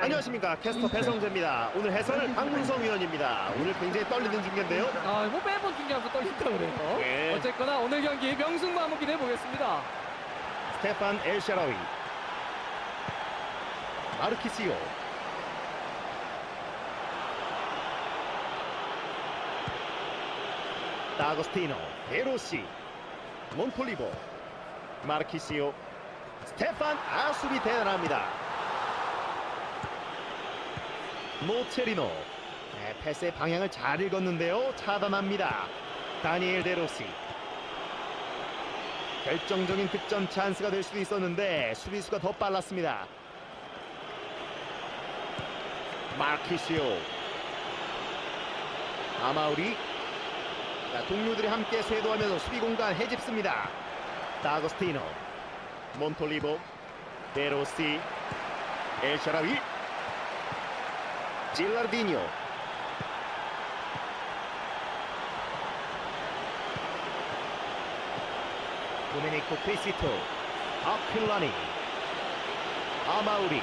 안녕하십니까 캐스터 배성재입니다. 오늘 해설 박문성 위원입니다. 오늘 굉장히 떨리는 중계인데요. 아, 뭐 매번 중계하면서 떨린다 그래요. 네. 어쨌거나 오늘 경기 명승부 한번 기대해 보겠습니다. 스테판 엘샤라위 마르키시오 다거스티노 데로시 몬폴리보 마르키시오 스테판 아수비 대단합니다 모체리노. 네, 패스의 방향을 잘 읽었는데요. 차단합니다. 다니엘 데로시. 결정적인 득점 찬스가 될 수도 있었는데 수비수가 더 빨랐습니다. 마키시오. 아마우리. 자, 동료들이 함께 쇄도하면서 수비 공간 해집습니다. 다거스티노. 몬톨리보. 데로시. 엘샤라위 질라르디뇨 도메니코 크리시토 아킬라니 아마우리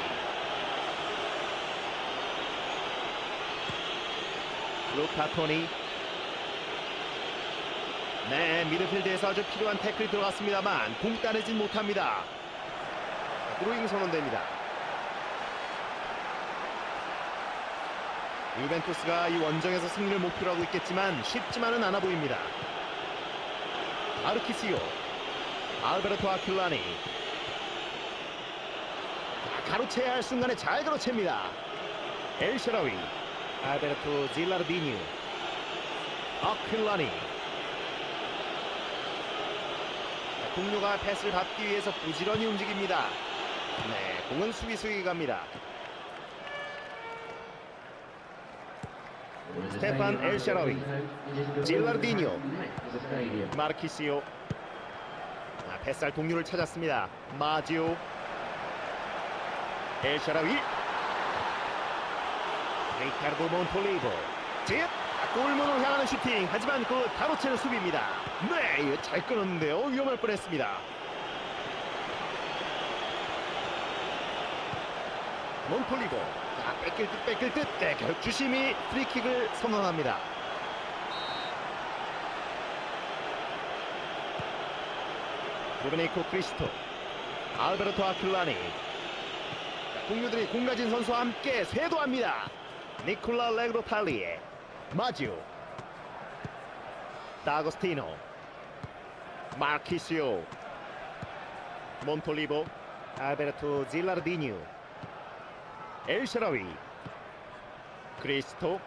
루카토니 네 미드필드에서 아주 필요한 태클이 들어갔습니다만 공 따내진 못합니다. 드로잉 선언됩니다 유벤투스가 이 원정에서 승리를 목표로 하고 있겠지만 쉽지만은 않아 보입니다. 아르키시오 알베르토 아킬라니. 자, 가로채야 할 순간에 잘 가로챕니다. 엘샤라위 알베르토 질라르디뉴 아킬라니. 자, 동료가 패스를 받기 위해서 부지런히 움직입니다. 네 공은 수비수에게 갑니다 스테판 엘샤라위 질라르디뇨 마르키시오. 아, 패스할 동료를 찾았습니다. 마지오. 엘샤라위. 리카르도 몬톨리보. 짓 골문을 향하는 슈팅. 하지만 그 가로채는 수비입니다. 네 이거 잘 끊었는데요. 위험할 뻔했습니다. 몬톨리보 자 뺏길 듯 뺏길 듯. 네, 주심이 프리킥을 선언합니다. 도메니코 크리스토 알베르토 아킬라니. 자, 동료들이 공 가진 선수와 함께 쇄도합니다. 니콜라 레그로 팔리에 마지오 다거스티노 마키시오. 몬톨리보 알베르토 질라르디뉴 엘샤라위 크리스토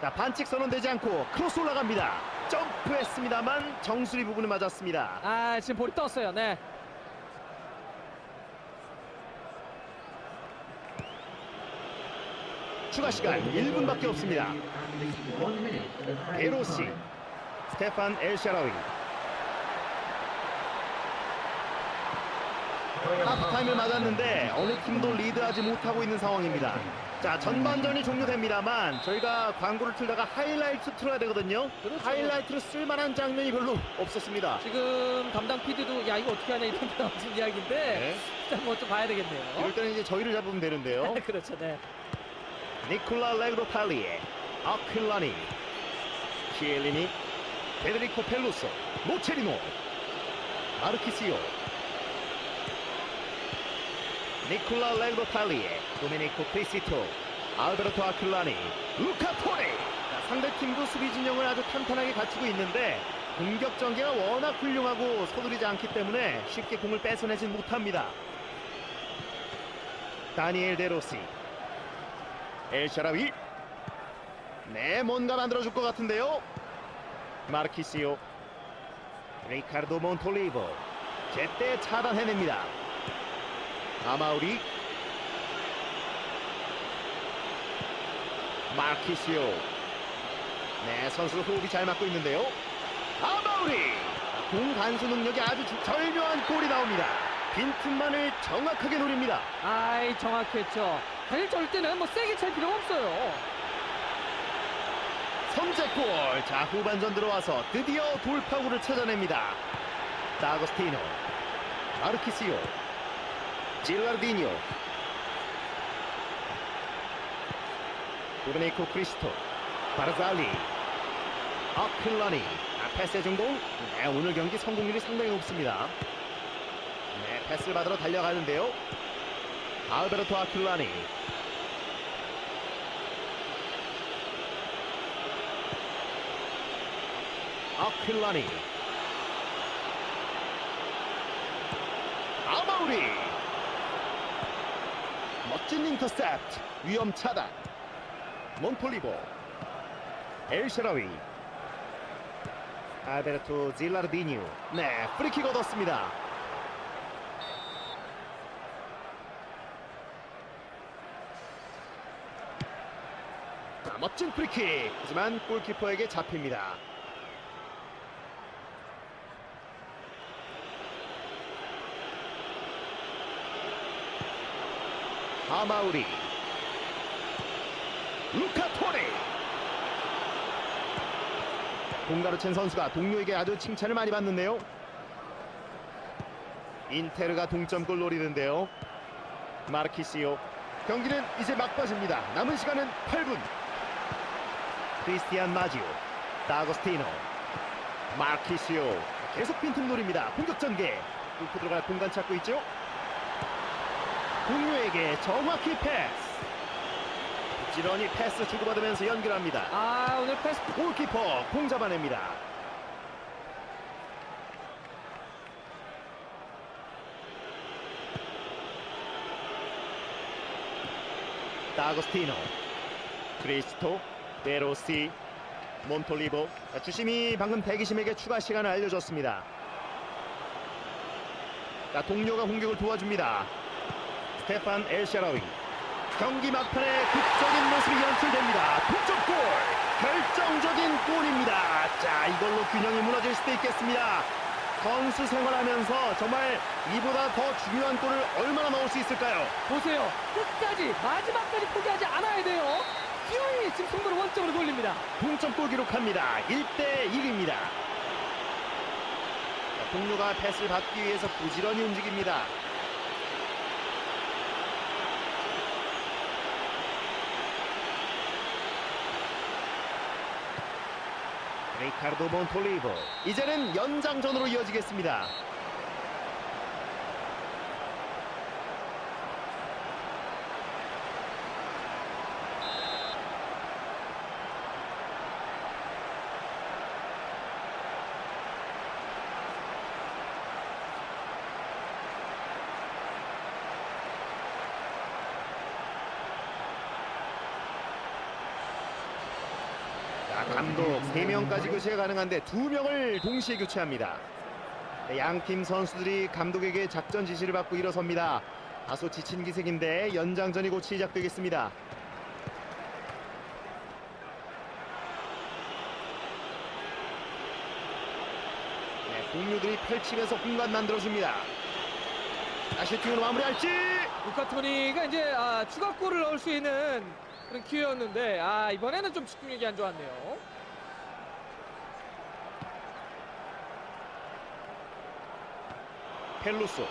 자 반칙 선언되지 않고 크로스 올라갑니다 점프했습니다만 정수리 부분을 맞았습니다 아, 지금 볼이 떴어요. 네. 추가 시간 1분밖에 없습니다 베로시 스테판 엘샤라위 하프타임을 맞았는데 어느 팀도 리드하지 못하고 있는 상황입니다 자 전반전이 종료됩니다만 저희가 광고를 틀다가 하이라이트 틀어야 되거든요 그렇죠. 하이라이트를 쓸만한 장면이 별로 없었습니다 지금 담당 PD도 야, 이거 어떻게 하냐 이런 게 나오는 이야기인데 네. 일단 뭐 좀 봐야 되겠네요. 이럴 때는 이제 저희를 잡으면 되는데요 그렇죠. 네. 니콜라 레그로 팔리에 아킬라니 키엘리니 페데리코 펠루소 모체리노 마르키시오 니콜라 팔리에 도메니코 크리시토 알베르토 아킬라니 루카 토레. 자, 상대팀도 수비 진영을 아주 탄탄하게 갖추고 있는데 공격 전개가 워낙 훌륭하고 서두르지 않기 때문에 쉽게 공을 뺏어내진 못합니다. 다니엘 데로시. 엘샤라위. 네 뭔가 만들어줄 것 같은데요. 마르키시오. 리카르도 몬톨리보. 제때 차단해냅니다 아마우리. 마르키시오. 네 선수 호흡이 잘 맞고 있는데요. 아마우리! 공 간수 능력이 아주 주- 절묘한 골이 나옵니다. 빈틈만을 정확하게 노립니다. 아이, 정확했죠. 사실 저럴 때는 뭐 세게 찰 필요가 없어요. 선제골! 자 후반전 들어와서 드디어 돌파구를 찾아냅니다. 다거스티노. 마르키시오 질라르디뇨 도르네이코 크리스토 바르잘리 아클라니 아, 패스의 중공. 네, 오늘 경기 성공률이 상당히 높습니다. 네, 패스를 받으러 달려가는데요. 알베르토 아클라니. 아클라니. 아마우리 멋진 인터셉트. 위험 차단. 몬톨리보. 엘샤라위. 알베르토 질라르디뉴. 네 프리킥 얻었습니다. 아, 멋진 프리킥. 하지만 골키퍼에게 잡힙니다 아마우리. 루카 토레. 공가로 챈 선수가 동료에게 아주 칭찬을 많이 받는데요. 인테르가 동점골 노리는데요. 마르키시오. 경기는 이제 막바지입니다. 남은 시간은 8분. 크리스티안 마지오. 다거스티노. 마르키시오. 계속 빈틈 노립니다. 공격 전개. 골프 들어갈 공간 찾고 있죠 동료에게 정확히 패스. 부지런히 패스 주고받으면서 연결합니다. 아 오늘 패스. 골키퍼 공 잡아냅니다. 다거스티노 크리스토 베로시 몬톨리보. 자, 주심이 방금 대기심에게 추가 시간을 알려줬습니다. 자, 동료가 공격을 도와줍니다 스테판 엘샤라위 경기 막판에 극적인 모습이 연출됩니다. 동점골 결정적인 골입니다. 자 이걸로 균형이 무너질 수도 있겠습니다. 선수 생활하면서 정말 이보다 더 중요한 골을 얼마나 넣을 수 있을까요? 보세요 끝까지 마지막까지 포기하지 않아야 돼요 기어이 지금 승부를 원점으로 돌립니다 동점골 기록합니다. 1대 1입니다. 동료가 패스를 받기 위해서 부지런히 움직입니다. 리카르도 몬톨리보 이제는 연장전으로 이어지겠습니다. 감독 3명까지 교체가 가능한데 2명을 동시에 교체합니다. 네, 양팀 선수들이 감독에게 작전 지시를 받고 일어섭니다. 다소 지친 기색인데 연장전이 곧 시작되겠습니다. 네, 동료들이 펼치면서 공간 만들어줍니다. 다시 튀어 마무리할지 루카토니가 이제 아, 추가골을 넣을 수 있는 그런 기회였는데 아 이번에는 좀 집중력이 안 좋았네요 펠루소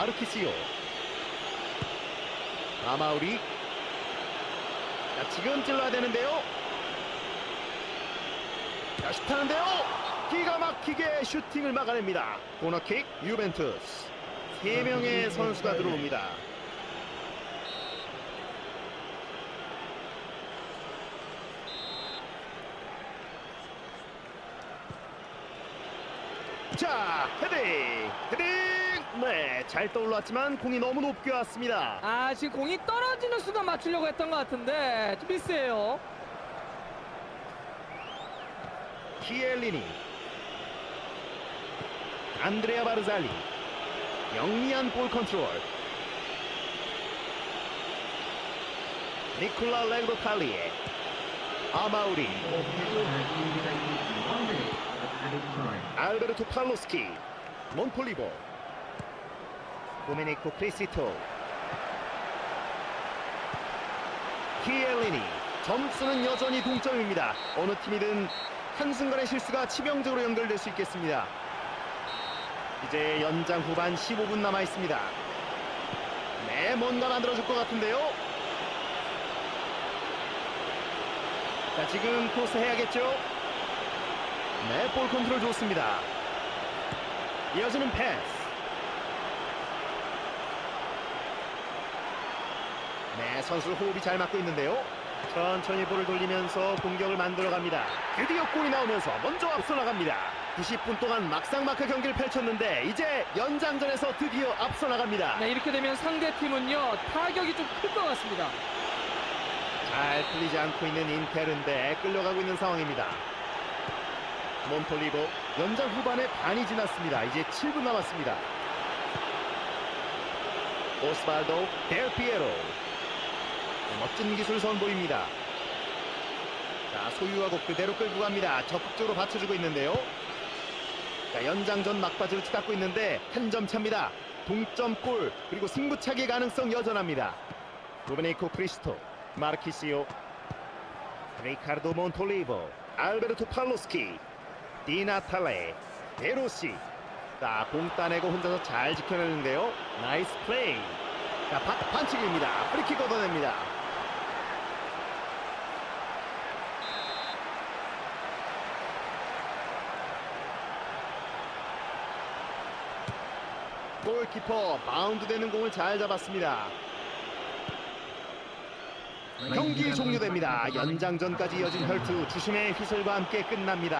마르키시오. 아마우리. 자, 지금 찔러야 되는데요. 자 슛하는데요. 기가 막히게 슈팅을 막아냅니다. 코너킥 유벤투스. 세명의 선수가 들어옵니다. 자 헤딩 헤딩 네 잘 떠올랐지만 공이 너무 높게 왔습니다. 아 지금 공이 떨어지는 순간 맞추려고 했던 것 같은데 좀 미스예요. 키엘리니 안드레아 바르잘리 영리한 볼 컨트롤. 니콜라 랭고칼리에 아마우리. 알베르토 팔로스키 몬폴리보 도메니코 크리시토 키엘리니 점수는 여전히 동점입니다. 어느 팀이든 한순간의 실수가 치명적으로 연결될 수 있겠습니다. 이제 연장 후반 15분 남아 있습니다. 네 뭔가 만들어줄 것 같은데요? 자 지금 크로스 해야겠죠? 네, 볼 컨트롤 좋습니다. 이어지는 패스. 네, 선수 호흡이 잘 맞고 있는데요. 천천히 볼을 돌리면서 공격을 만들어갑니다. 드디어 골이 나오면서 먼저 앞서 나갑니다. 90분 동안 막상막하 경기를 펼쳤는데 이제 연장전에서 드디어 앞서 나갑니다. 네, 이렇게 되면 상대 팀은요 타격이 좀 클 것 같습니다. 잘 풀리지 않고 있는 인텔인데 끌려가고 있는 상황입니다. 몬톨리보 연장 후반에 반이 지났습니다. 이제 7분 남았습니다. 오스발도 델피에로 멋진 기술 선보입니다. 자 소유하고 그대로 끌고 갑니다. 적극적으로 받쳐주고 있는데요. 자 연장전 막바지로 치닫고 있는데 한 점 차입니다. 동점골 그리고 승부차기 가능성 여전합니다. 도메니코 크리스토 마르키시오 리카르도 몬톨리보 알베르토 팔로스키 디나탈레 베로시 자 공 따내고 혼자서 잘 지켜내는데요 나이스 플레이 자 바, 반칙입니다 프리킥 걷어냅니다 골키퍼 바운드 되는 공을 잘 잡았습니다 경기 종료됩니다. 연장전까지 이어진 혈투 주심의 휘슬과 함께 끝납니다.